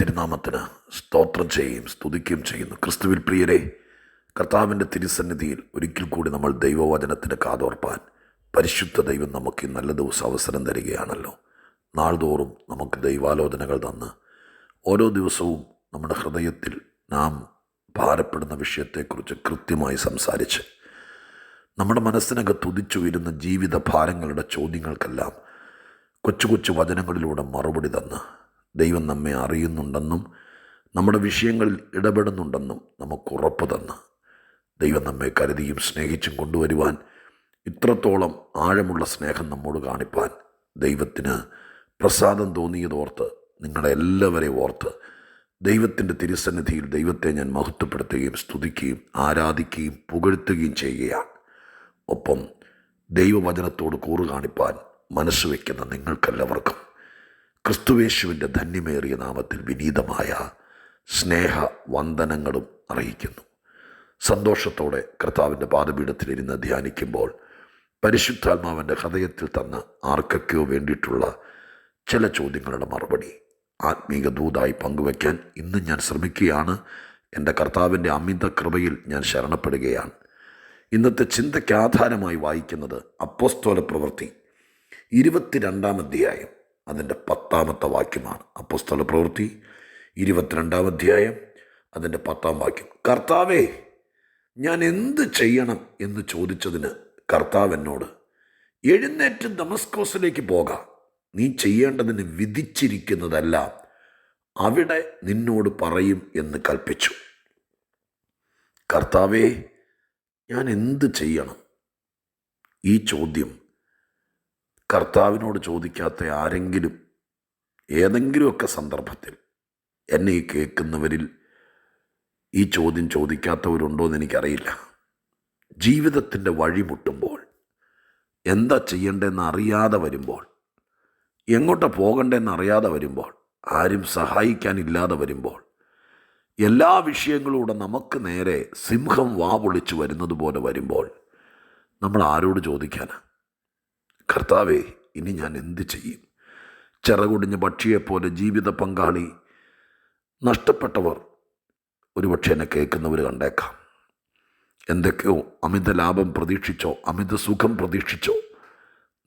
തിരുനാമത്തിന് സ്തോത്രം ചെയ്യുകയും സ്തുതിക്കുകയും ചെയ്യുന്നു. ക്രിസ്തുവിൽ പ്രിയരെ കർത്താവിന്റെ തിരുസന്നിധിയിൽ ഒരിക്കൽ കൂടി നമ്മൾ ദൈവവചനത്തിന് കാതോർപ്പാൻ പരിശുദ്ധ ദൈവം നമുക്ക് നല്ല ദിവസം അവസരം തരികയാണല്ലോ. നാൾതോറും നമുക്ക് ദൈവാലോചനകൾ തന്ന് ഓരോ ദിവസവും നമ്മുടെ ഹൃദയത്തിൽ നാം ഭാരപ്പെടുന്ന വിഷയത്തെക്കുറിച്ച് കൃത്യമായി സംസാരിച്ച് നമ്മുടെ മനസ്സിനകത്ത് ഉദിച്ചു വരുന്ന ജീവിത ഭാരങ്ങളുടെ ചോദ്യങ്ങൾക്കെല്ലാം കൊച്ചു കൊച്ചു വചനങ്ങളിലൂടെ മറുപടി തന്ന് ദൈവം നമ്മെ അറിയുന്നുണ്ടെന്നും നമ്മുടെ വിഷയങ്ങളിൽ ഇടപെടുന്നുണ്ടെന്നും നമുക്ക് ഉറപ്പ് തന്ന്. ദൈവം നമ്മെ കരുതിയും സ്നേഹിച്ചും കൊണ്ടുവരുവാൻ ഇത്രത്തോളം ആഴമുള്ള സ്നേഹം നമ്മോട് കാണിപ്പാൻ ദൈവത്തിന് പ്രസാദം തോന്നിയതോർത്ത് നിങ്ങളെ എല്ലാവരെയും ഓർത്ത് ദൈവത്തിന്റെ തിരുസന്നിധിയിൽ ദൈവത്തെ ഞാൻ മഹത്വപ്പെടുത്തുകയും സ്തുതിക്കുകയും ആരാധിക്കുകയും പുകഴ്ത്തുകയും ചെയ്യുകയാണ്. ഒപ്പം ദൈവവചനത്തോട് കൂറു കാണിപ്പാൻ മനസ്സ് വയ്ക്കുന്ന നിങ്ങൾക്കെല്ലാവർക്കും ക്രിസ്തുവേശുവിന്റെ ധന്യമേറിയ നാമത്തിൽ വിനീതമായ സ്നേഹ വന്ദനങ്ങളും അറിയിക്കുന്നു. സന്തോഷത്തോടെ കർത്താവിന്റെ പാദപീഠത്തിലിരുന്ന് ധ്യാനിക്കുമ്പോൾ പരിശുദ്ധാത്മാവിന്റെ ഹൃദയത്തിൽ തന്ന ആർക്കൊക്കെയോ വേണ്ടിയിട്ടുള്ള ചില ചോദ്യങ്ങളുടെ മറുപടി ആത്മീക ദൂതായി പങ്കുവയ്ക്കാൻ ഇന്നും ഞാൻ ശ്രമിക്കുകയാണ്. എന്റെ കർത്താവിന്റെ അമിത കൃപയിൽ ഞാൻ ശരണപ്പെടുകയാണ്. ഇന്നത്തെ ചിന്തയ്ക്ക് ആധാരമായി വായിക്കുന്നത് അപ്പോസ്തോല പ്രവൃത്തി ഇരുപത്തിരണ്ടാം അധ്യായം. അതിന്റെ പത്താമത്തെ വാക്യമാണ്. അപ്പുസ്തല പ്രവൃത്തി ഇരുപത്തിരണ്ടാം അധ്യായം അതിന്റെ പത്താം വാക്യം. കർത്താവേ ഞാൻ എന്ത് ചെയ്യണം എന്ന് ചോദിച്ചതിന് കർത്താവ് എന്നോട് എഴുന്നേറ്റ് ദമസ്കോസിലേക്ക് പോകാം. നീ ചെയ്യേണ്ടതിന് വിധിച്ചിരിക്കുന്നതല്ല അവിടെ നിന്നോട് പറയും എന്ന് കൽപ്പിച്ചു. കർത്താവേ ഞാൻ എന്ത് ചെയ്യണം? ഈ ചോദ്യം കർത്താവിനോട് ചോദിക്കാത്ത ആരെങ്കിലും ഏതെങ്കിലുമൊക്കെ സന്ദർഭത്തിൽ എന്നെ ഈ കേൾക്കുന്നവരിൽ ഈ ചോദ്യം ചോദിക്കാത്തവരുണ്ടോ എന്ന് എനിക്കറിയില്ല. ജീവിതത്തിന്റെ വഴിമുട്ടുമ്പോൾ എന്താ ചെയ്യേണ്ടതെന്ന് അറിയാതെ വരുമ്പോൾ എങ്ങോട്ട് പോകണ്ടെന്ന് അറിയാതെ വരുമ്പോൾ ആരും സഹായിക്കാനില്ലാതെ വരുമ്പോൾ എല്ലാ വിഷയങ്ങളൂടെ നമുക്ക് നേരെ സിംഹം വാ പൊളിച്ചു വരുന്നത് പോലെ വരുമ്പോൾ നമ്മൾ ആരോട് ചോദിക്കാനാ? കർത്താവേ ഇനി ഞാൻ എന്ത് ചെയ്യും? ചിറകുടിഞ്ഞ പക്ഷിയെപ്പോലെ ജീവിത പങ്കാളി നഷ്ടപ്പെട്ടവർ ഒരുപക്ഷെ എന്നെ കേൾക്കുന്നവർ കണ്ടേക്കാം. എന്തൊക്കെയോ അമിത ലാഭം പ്രതീക്ഷിച്ചോ അമിത സുഖം പ്രതീക്ഷിച്ചോ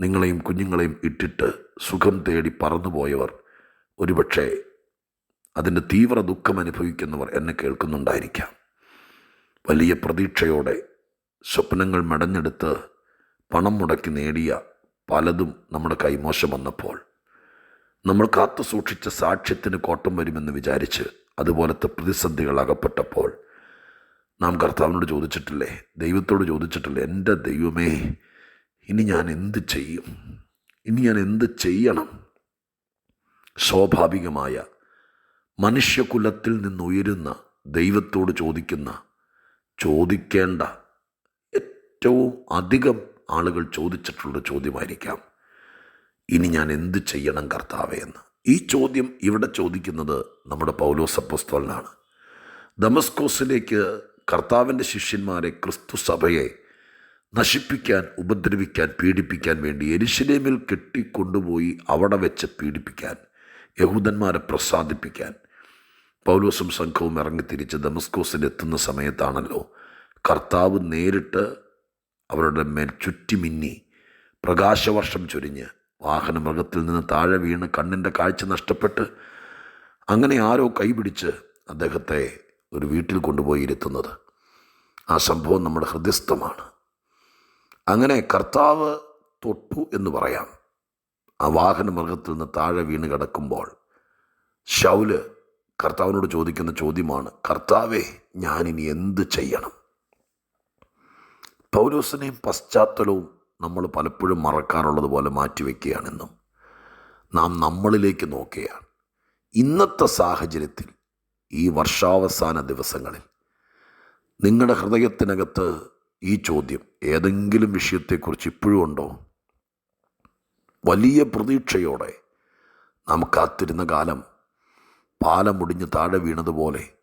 നിങ്ങളെയും കുഞ്ഞുങ്ങളെയും ഇട്ടിട്ട് സുഖം തേടി പറന്നുപോയവർ ഒരുപക്ഷെ അതിന്റെ തീവ്ര ദുഃഖം അനുഭവിക്കുന്നവർ എന്നെ കേൾക്കുന്നുണ്ടായിരിക്കാം. വലിയ പ്രതീക്ഷയോടെ സ്വപ്നങ്ങൾ മെടഞ്ഞെടുത്ത് പണം മുടക്കി നേടിയ പലതും നമ്മുടെ കൈമോശം വന്നപ്പോൾ നമ്മൾ കാത്തു സൂക്ഷിച്ച സാക്ഷ്യത്തിന് കോട്ടം വരുമെന്ന് വിചാരിച്ച് അതുപോലത്തെ പ്രതിസന്ധികൾ അകപ്പെട്ടപ്പോൾ നാം കർത്താവിനോട് ചോദിച്ചിട്ടില്ലേ? ദൈവത്തോട് ചോദിച്ചിട്ടില്ലേ? എന്റെ ദൈവമേ ഇനി ഞാൻ എന്ത് ചെയ്യും? ഇനി ഞാൻ എന്ത് ചെയ്യണം? സ്വാഭാവികമായ മനുഷ്യകുലത്തിൽ നിന്നുയരുന്ന ദൈവത്തോട് ചോദിക്കുന്ന ചോദിക്കേണ്ട ഏറ്റവും അധികം ആളുകൾ ചോദിച്ചിട്ടുള്ള ചോദ്യമായിരിക്കാം. ഇനി ഞാൻ എന്ത് ചെയ്യണം കർത്താവേ എന്ന്. ഈ ചോദ്യം ഇവിടെ ചോദിക്കുന്നത് നമ്മുടെ പൗലോസ് അപ്പസ്തോലനാണ്. ദമസ്കോസിലേക്ക് കർത്താവിന്റെ ശിഷ്യന്മാരെ ക്രിസ്തു സഭയെ നശിപ്പിക്കാൻ ഉപദ്രവിക്കാൻ പീഡിപ്പിക്കാൻ വേണ്ടി എരിശിലേമിൽ കെട്ടിക്കൊണ്ടുപോയി അവിടെ വെച്ച് പീഡിപ്പിക്കാൻ യഹൂദന്മാരെ പ്രസാദിപ്പിക്കാൻ പൗലോസും സംഘവും ഇറങ്ങിത്തിരിച്ച് ദമസ്കോസിൽ എത്തുന്ന സമയത്താണല്ലോ കർത്താവ് നേരിട്ട് അവരുടെ മേൽ ചുറ്റിമിന്നി പ്രകാശവർഷം ചൊരിഞ്ഞ് വാഹന മൃഗത്തിൽ നിന്ന് താഴെ വീണ് കണ്ണിന്റെ കാഴ്ച നഷ്ടപ്പെട്ട് അങ്ങനെ ആരോ കൈപിടിച്ച് അദ്ദേഹത്തെ ഒരു വീട്ടിൽ കൊണ്ടുപോയി ഇരുത്തുന്നത്. ആ സംഭവം നമ്മുടെ ഹൃദയസ്ഥമാണ്. അങ്ങനെ കർത്താവ് തൊട്ടു എന്ന് പറയാം. ആ വാഹന മൃഗത്തിൽ നിന്ന് താഴെ വീണ് കിടക്കുമ്പോൾ ഷൗൽ കർത്താവിനോട് ചോദിക്കുന്ന ചോദ്യമാണ് കർത്താവേ ഞാനിനി എന്ത് ചെയ്യണം? പൗലോസിനെയും പശ്ചാത്തലവും നമ്മൾ പലപ്പോഴും മറക്കാറുള്ളത് പോലെ മാറ്റിവെക്കുകയാണെന്നും നാം നമ്മളിലേക്ക് നോക്കുകയാണ്. ഇന്നത്തെ സാഹചര്യത്തിൽ ഈ വർഷാവസാന ദിവസങ്ങളിൽ നിങ്ങളുടെ ഹൃദയത്തിനകത്ത് ഈ ചോദ്യം ഏതെങ്കിലും വിഷയത്തെക്കുറിച്ച് ഇപ്പോഴും ഉണ്ടോ? വലിയ പ്രതീക്ഷയോടെ നാം കാത്തിരുന്ന കാലം പാലം മുടിഞ്ഞ് താഴെ വീണതുപോലെ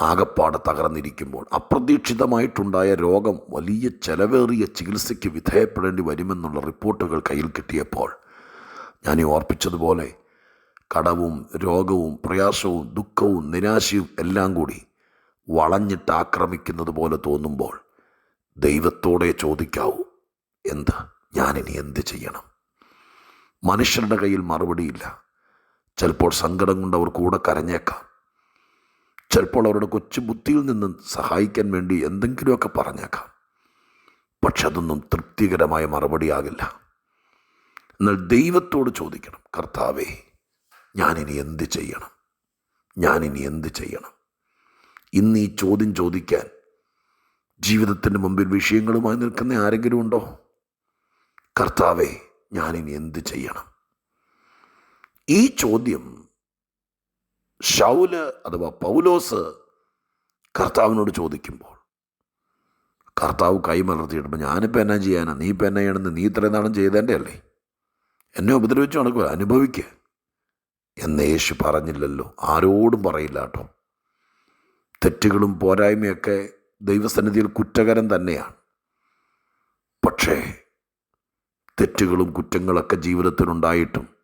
ആകപ്പാടെ തകർന്നിരിക്കുമ്പോൾ അപ്രതീക്ഷിതമായിട്ടുണ്ടായ രോഗം വലിയ ചെലവേറിയ ചികിത്സയ്ക്ക് വിധേയപ്പെടേണ്ടി വരുമെന്നുള്ള റിപ്പോർട്ടുകൾ കയ്യിൽ കിട്ടിയപ്പോൾ ഞാൻ ഈ ഓർപ്പിച്ചതുപോലെ കടവും രോഗവും പ്രയാസവും ദുഃഖവും നിരാശയും എല്ലാം കൂടി വളഞ്ഞിട്ട് ആക്രമിക്കുന്നത് പോലെ തോന്നുമ്പോൾ ദൈവത്തോടെ ചോദിക്കാവൂ എന്ത്? ഞാനിനി എന്ത് ചെയ്യണം? മനുഷ്യരുടെ കയ്യിൽ മറുപടിയില്ല. ചിലപ്പോൾ സങ്കടം കൊണ്ട് അവർ കൂടെ കരഞ്ഞേക്കാം. ചിലപ്പോൾ അവരുടെ കൊച്ചു ബുദ്ധിയിൽ നിന്ന് സഹായിക്കാൻ വേണ്ടി എന്തെങ്കിലുമൊക്കെ പറഞ്ഞേക്കാം. പക്ഷെ അതൊന്നും തൃപ്തികരമായ മറുപടിയാകില്ല. എന്നാൽ ദൈവത്തോട് ചോദിക്കണം കർത്താവേ ഞാനിനി എന്ത് ചെയ്യണം? ഞാനിനി എന്ത് ചെയ്യണം? ഇന്ന് ഈ ചോദ്യം ചോദിക്കാൻ ജീവിതത്തിന്റെ മുമ്പിൽ വിഷയങ്ങളുമായി നിൽക്കുന്ന ആരെങ്കിലും ഉണ്ടോ? കർത്താവേ ഞാനിനി എന്ത് ചെയ്യണം? ഈ ചോദ്യം ഷൗൽ അഥവാ പൗലോസ് കർത്താവിനോട് ചോദിക്കുമ്പോൾ കർത്താവ് കൈമലർത്തിയിടുമ്പോൾ ഞാനിപ്പോൾ എന്നാ ചെയ്യാനാ? നീ ഇപ്പം എന്നാ ചെയ്യണമെന്ന് നീ ഇത്രയും നാളും ചെയ്തേന്റെ അല്ലേ? എന്നെ ഉപദ്രവിച്ചു നടക്കുക അനുഭവിക്കുക എന്ന് യേശു പറഞ്ഞില്ലല്ലോ. ആരോടും പറയില്ല കേട്ടോ. തെറ്റുകളും പോരായ്മയൊക്കെ ദൈവസന്നിധിയിൽ കുറ്റകരം തന്നെയാണ്. പക്ഷേ തെറ്റുകളും കുറ്റങ്ങളൊക്കെ ജീവിതത്തിലുണ്ടായിട്ടും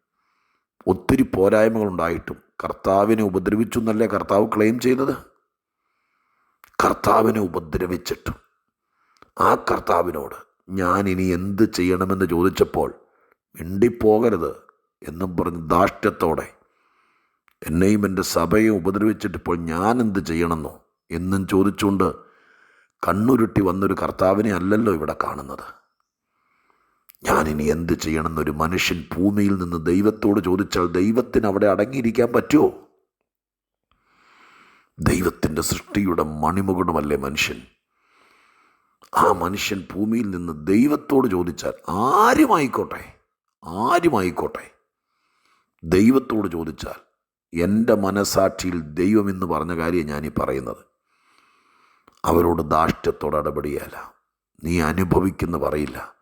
ഒത്തിരി പോരായ്മകളുണ്ടായിട്ടും കർത്താവിനെ ഉപദ്രവിച്ചു എന്നല്ലേ കർത്താവ് ക്ലെയിം ചെയ്തത് കർത്താവിനെ ഉപദ്രവിച്ചിട്ടും. ആ കർത്താവിനോട് ഞാൻ ഇനി എന്ത് ചെയ്യണമെന്ന് ചോദിച്ചപ്പോൾ മിണ്ടിപ്പോകരുത് എന്നും പറഞ്ഞ് ധാഷ്ട്യത്തോടെ എന്നെയും എന്റെ സഭയെ ഉപദ്രവിച്ചിട്ടിപ്പോൾ ഞാൻ എന്ത് ചെയ്യണമെന്നോ എന്നും ചോദിച്ചുകൊണ്ട് കണ്ണുരുട്ടി വന്നൊരു കർത്താവിനെ അല്ലല്ലോ ഇവിടെ കാണുന്നത്. ഞാനിനി എന്ത് ചെയ്യണമെന്നൊരു മനുഷ്യൻ ഭൂമിയിൽ നിന്ന് ദൈവത്തോട് ചോദിച്ചാൽ ദൈവത്തിന് അവിടെ അടങ്ങിയിരിക്കാൻ പറ്റുമോ? ദൈവത്തിന്റെ സൃഷ്ടിയുടെ മണിമുകുടമല്ലേ മനുഷ്യൻ? ആ മനുഷ്യൻ ഭൂമിയിൽ നിന്ന് ദൈവത്തോട് ചോദിച്ചാൽ ആരുമായിക്കോട്ടെ? ആരുമായിക്കോട്ടെ? ദൈവത്തോട് ചോദിച്ചാൽ എന്റെ മനസാക്ഷിയിൽ ദൈവമെന്ന് പറഞ്ഞ കാര്യം ഞാനീ പറയുന്നത്. അവരോട് ദാഷ്ട്യത്തോട് ഇടപെടുകയല്ല നീ അനുഭവിക്കുന്ന പറയില്ല.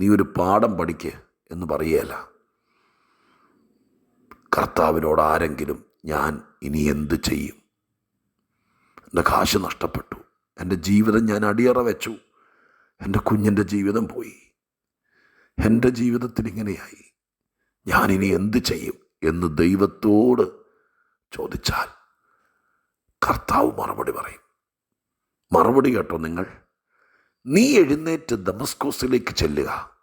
നീ ഒരു പാഠം പഠിക്ക് എന്ന് പറയുകയല്ല. കർത്താവിനോട് ആരെങ്കിലും ഞാൻ ഇനി എന്ത് ചെയ്യും? എന്റെ കാശ് നഷ്ടപ്പെട്ടു. എന്റെ ജീവിതം ഞാൻ അടിയറ വെച്ചു. എന്റെ കുഞ്ഞിന്റെ ജീവിതം പോയി. എന്റെ ജീവിതത്തിൽ ഇങ്ങനെയായി. ഞാനിനി എന്ത് ചെയ്യും എന്ന് ദൈവത്തോട് ചോദിച്ചാൽ കർത്താവ് മറുപടി പറയും. മറുപടി കേട്ടോ നിങ്ങൾ. നീ എഴുന്നേറ്റ് ദമസ്കോസിലേക്ക് ചെല്ലുക.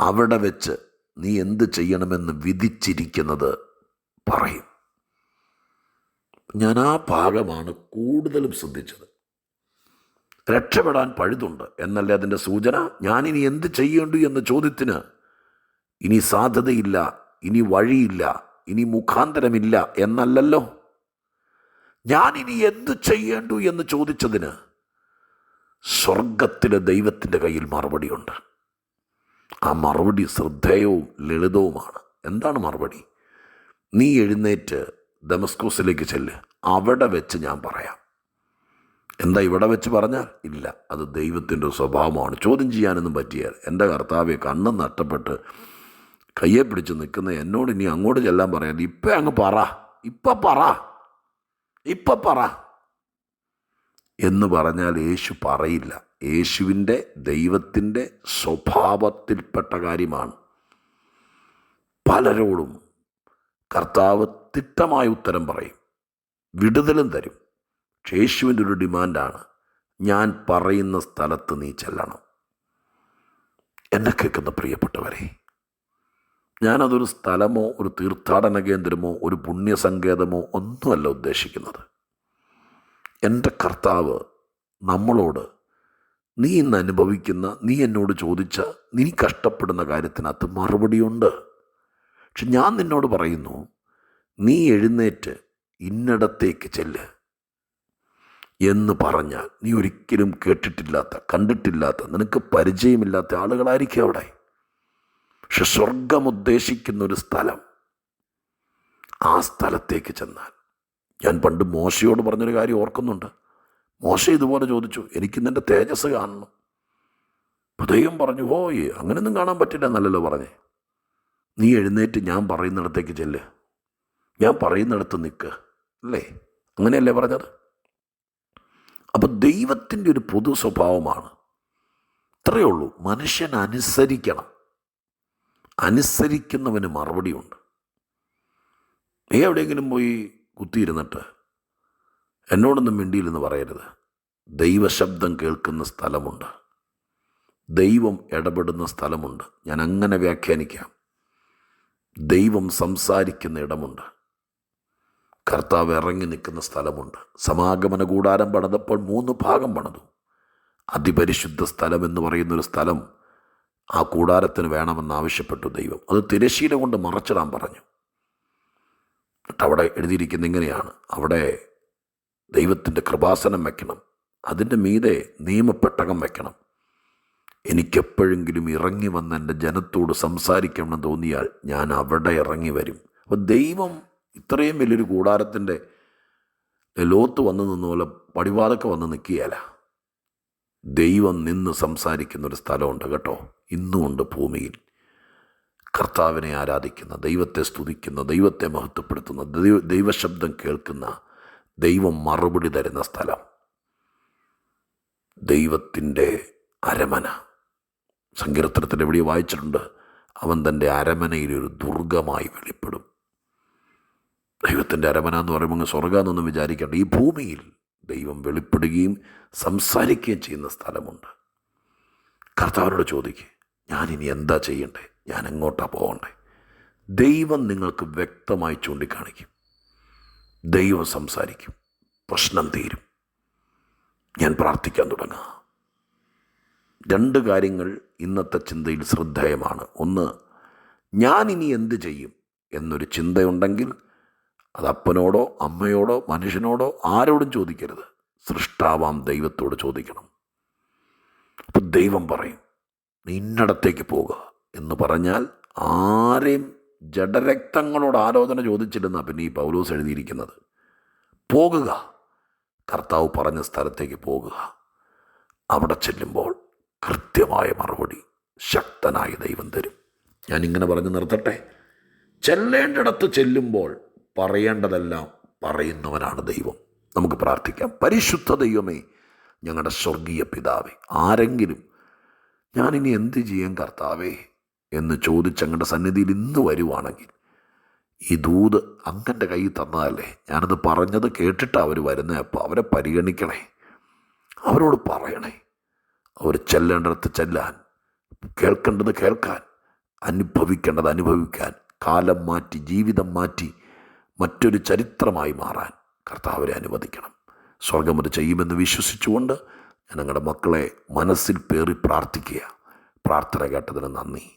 അവിടെ വെച്ച് നീ എന്ത് ചെയ്യണമെന്ന് വിധിച്ചിരിക്കുന്നത് പറയും. ഞാൻ ആ ഭാഗമാണ് കൂടുതലും ശ്രദ്ധിച്ചത്. രക്ഷപ്പെടാൻ പഴുതുണ്ട് എന്നല്ലേ അതിന്റെ സൂചന? ഞാനിനി എന്ത് ചെയ്യേണ്ടു എന്ന ചോദ്യത്തിന് ഇനി സാധ്യതയില്ല ഇനി വഴിയില്ല ഇനി മുഖാന്തരമില്ല എന്നല്ലല്ലോ. ഞാനിനി എന്ത് ചെയ്യേണ്ടു എന്ന് ചോദിച്ചതിന് സ്വർഗത്തിലെ ദൈവത്തിന്റെ കയ്യിൽ മറുപടിയുണ്ട്. ആ മറുപടി ശ്രദ്ധേയവും ലളിതവുമാണ്. എന്താണ് മറുപടി? നീ എഴുന്നേറ്റ് ദമസ്കോസിലേക്ക് ചെല്ല്. അവിടെ വെച്ച് ഞാൻ പറയാം. എന്താ ഇവിടെ വെച്ച് പറഞ്ഞാൽ? ഇല്ല അത് ദൈവത്തിന്റെ സ്വഭാവമാണ്. ചോദ്യം ചെയ്യാനൊന്നും പറ്റിയാൽ എന്റെ കർത്താവെ കണ്ണ് നഷ്ടപ്പെട്ട് കയ്യെ പിടിച്ച് നിൽക്കുന്ന എന്നോട് ഇനി അങ്ങോട്ട് ചെല്ലാൻ പറയാൻ ഇപ്പം അങ്ങ് പറ. ഇപ്പം പറ. ഇപ്പം പറ. എന്ന് പറഞ്ഞാൽ യേശു പറയില്ല. യേശുവിന്റെ ദൈവത്തിന്റെ സ്വഭാവത്തിൽപ്പെട്ട കാര്യമാണ്. പലരോടും കർത്താവ് തിട്ടമായ ഉത്തരം പറയും. വിടുതലും തരും. പക്ഷേ യേശുവിന്റെ ഒരു ഡിമാൻഡാണ് ഞാൻ പറയുന്ന സ്ഥലത്ത് നീ ചെല്ലണം. എന്നെ കേൾക്കുന്ന പ്രിയപ്പെട്ടവരെ ഞാനതൊരു സ്ഥലമോ ഒരു തീർത്ഥാടന കേന്ദ്രമോ ഒരു പുണ്യസങ്കേതമോ ഒന്നുമല്ല ഉദ്ദേശിക്കുന്നത്. എന്റെ കർത്താവ് നമ്മളോട് നീ ഇന്ന് അനുഭവിക്കുന്ന നീ എന്നോട് ചോദിച്ച നീ കഷ്ടപ്പെടുന്ന കാര്യത്തിനകത്ത് മറുപടിയുണ്ട്. പക്ഷെ ഞാൻ നിന്നോട് പറയുന്നു നീ എഴുന്നേറ്റ് ഇന്നിടത്തേക്ക് ചെല്ല്. എന്ന് പറഞ്ഞാൽ നീ ഒരിക്കലും കേട്ടിട്ടില്ലാത്ത കണ്ടിട്ടില്ലാത്ത നിനക്ക് പരിചയമില്ലാത്ത ആളുകളായിരിക്കും അവിടെ. പക്ഷെ സ്വർഗം ഉദ്ദേശിക്കുന്ന ഒരു സ്ഥലം ആ സ്ഥലത്തേക്ക് ചെന്നാൽ ഞാൻ പണ്ട് മോശയോട് പറഞ്ഞൊരു കാര്യം ഓർക്കുന്നുണ്ട്. മോശ ഇതുപോലെ ചോദിച്ചു എനിക്ക് നിന്റെ തേജസ് കാണണം. അപ്പോൾ ദൈവം പറഞ്ഞു ഓയ് അങ്ങനെയൊന്നും കാണാൻ പറ്റില്ല എന്നല്ലല്ലോ പറഞ്ഞേ. നീ എഴുന്നേറ്റ് ഞാൻ പറയുന്നിടത്തേക്ക് ചെല്ല്. ഞാൻ പറയുന്നിടത്ത് നിൽക്ക് അല്ലേ? അങ്ങനെയല്ലേ പറഞ്ഞത്? അപ്പം ദൈവത്തിന്റെ ഒരു പൊതു സ്വഭാവമാണ്. ഇത്രയേ ഉള്ളൂ. മനുഷ്യൻ അനുസരിക്കണം. അനുസരിക്കുന്നവന് മറുപടിയുണ്ട്. നീ എവിടെയെങ്കിലും പോയി കുത്തിയിരുന്നിട്ട് എന്നോടൊന്നും മിണ്ടിയില്ലെന്ന് പറയരുത്. ദൈവശബ്ദം കേൾക്കുന്ന സ്ഥലമുണ്ട്. ദൈവം ഇടപെടുന്ന സ്ഥലമുണ്ട്. ഞാൻ അങ്ങനെ വ്യാഖ്യാനിക്കാം. ദൈവം സംസാരിക്കുന്ന ഇടമുണ്ട്. കർത്താവ് ഇറങ്ങി നിൽക്കുന്ന സ്ഥലമുണ്ട്. സമാഗമന കൂടാരം പണിതപ്പോൾ മൂന്ന് ഭാഗം പണിതു. അതിപരിശുദ്ധ സ്ഥലം എന്ന് പറയുന്നൊരു സ്ഥലം ആ കൂടാരത്തിന് വേണമെന്ന് ആവശ്യപ്പെട്ടു ദൈവം. അത് തിരശീല കൊണ്ട് മറച്ചിടാൻ പറഞ്ഞു. എന്നിട്ട് അവിടെ എഴുതിയിരിക്കുന്ന ഇങ്ങനെയാണ്. അവിടെ ദൈവത്തിന്റെ കൃപാസനം വയ്ക്കണം അതിന്റെ മീതെ നിയമപ്പെട്ടകം വയ്ക്കണം എനിക്കെപ്പോഴെങ്കിലും ഇറങ്ങി വന്ന് എന്റെ ജനത്തോട് സംസാരിക്കണമെന്ന് തോന്നിയാൽ ഞാൻ അവിടെ ഇറങ്ങി വരും. അപ്പോൾ ദൈവം ഇത്രയും വലിയൊരു കൂടാരത്തിന്റെ ലോത്ത് വന്ന് നിന്ന പോലെ പടിവാതൊക്കെ വന്ന് നിൽക്കുകയല്ല. ദൈവം നിന്ന് സംസാരിക്കുന്നൊരു സ്ഥലമുണ്ട് കേട്ടോ. ഇന്നുമുണ്ട് ഭൂമിയിൽ. കർത്താവിനെ ആരാധിക്കുന്ന ദൈവത്തെ സ്തുതിക്കുന്ന ദൈവത്തെ മഹത്വപ്പെടുത്തുന്ന ദൈവ ദൈവശബ്ദം കേൾക്കുന്ന ദൈവം മറുപടി തരുന്ന സ്ഥലം. ദൈവത്തിന്റെ അരമന. സങ്കീർത്തനത്തിൽ എവിടെ വായിച്ചിട്ടുണ്ട് അവൻ തന്റെ അരമനയിൽ ഒരു ദുർഗമായി വെളിപ്പെടും. ദൈവത്തിന്റെ അരമന എന്ന് പറയുമ്പോൾ അങ്ങ് സ്വർഗം എന്നൊന്നും വിചാരിക്കേണ്ട. ഈ ഭൂമിയിൽ ദൈവം വെളിപ്പെടുകയും സംസാരിക്കുകയും ചെയ്യുന്ന സ്ഥലമുണ്ട്. കർത്താവിനോട് ചോദിക്കുക ഞാനിനി എന്താ ചെയ്യണ്ടേ? ഞാൻ എങ്ങോട്ടാണ് പോകണ്ടേ. ദൈവം നിങ്ങൾക്ക് വ്യക്തമായി ചൂണ്ടിക്കാണിക്കും. ദൈവം സംസാരിക്കും. പ്രശ്നം തീരും. ഞാൻ പ്രാർത്ഥിക്കാൻ തുടങ്ങുക രണ്ട് കാര്യങ്ങൾ ഇന്നത്തെ ചിന്തയിൽ ശ്രദ്ധേയമാണ്. ഒന്ന് ഞാൻ ഇനി എന്ത് ചെയ്യും എന്നൊരു ചിന്തയുണ്ടെങ്കിൽ അത് അപ്പനോടോ അമ്മയോടോ മനുഷ്യനോടോ ആരോടും ചോദിക്കരുത്. സൃഷ്ടാവാം ദൈവത്തോട് ചോദിക്കണം. അപ്പം ദൈവം പറയും നീ ഇന്നടത്തേക്ക് പോകുക എന്ന് പറഞ്ഞാൽ ആരെയും ജഡരക്തങ്ങളോട് ആലോചന ചോദിച്ചില്ലെന്നാ പിന്നെ ഈ പൗലോസ് എഴുതിയിരിക്കുന്നത്. പോകുക. കർത്താവ് പറഞ്ഞ സ്ഥലത്തേക്ക് പോകുക. അവിടെ ചെല്ലുമ്പോൾ കൃത്യമായ മറുപടി ശക്തനായ ദൈവം തരും. ഞാനിങ്ങനെ പറഞ്ഞു നിർത്തട്ടെ. ചെല്ലേണ്ടിടത്ത് ചെല്ലുമ്പോൾ പറയേണ്ടതെല്ലാം പറയുന്നവനാണ് ദൈവം. നമുക്ക് പ്രാർത്ഥിക്കാം. പരിശുദ്ധ ദൈവമേ ഞങ്ങളുടെ സ്വർഗീയ പിതാവേ ആരെങ്കിലും ഞാനിനി എന്ത് ചെയ്യാൻ കർത്താവേ? എന്ന് ചോദിച്ച് അങ്ങയുടെ സന്നിധിയിൽ ഇന്ന് വരുവാണെങ്കിൽ ഈ ദൂത് അങ്ങന്റെ കയ്യിൽ തന്നതല്ലേ? ഞാനത് പറഞ്ഞത് കേട്ടിട്ടാണ് അവർ വരുന്നത് അപ്പോൾ അവരെ പരിഗണിക്കണേ. അവരോട് പറയണേ. അവർ ചെല്ലേണ്ടടുത്ത് ചെല്ലാൻ കേൾക്കേണ്ടത് കേൾക്കാൻ അനുഭവിക്കേണ്ടത് അനുഭവിക്കാൻ കാലം മാറ്റി ജീവിതം മാറ്റി മറ്റൊരു ചരിത്രമായി മാറാൻ കർത്താവരെ അനുവദിക്കണം. സ്വർഗം അത് ചെയ്യുമെന്ന് വിശ്വസിച്ചുകൊണ്ട് ഞങ്ങളുടെ മക്കളെ മനസ്സിൽ പേറി പ്രാർത്ഥിക്കുക. പ്രാർത്ഥന കേട്ടതിന് നന്ദി.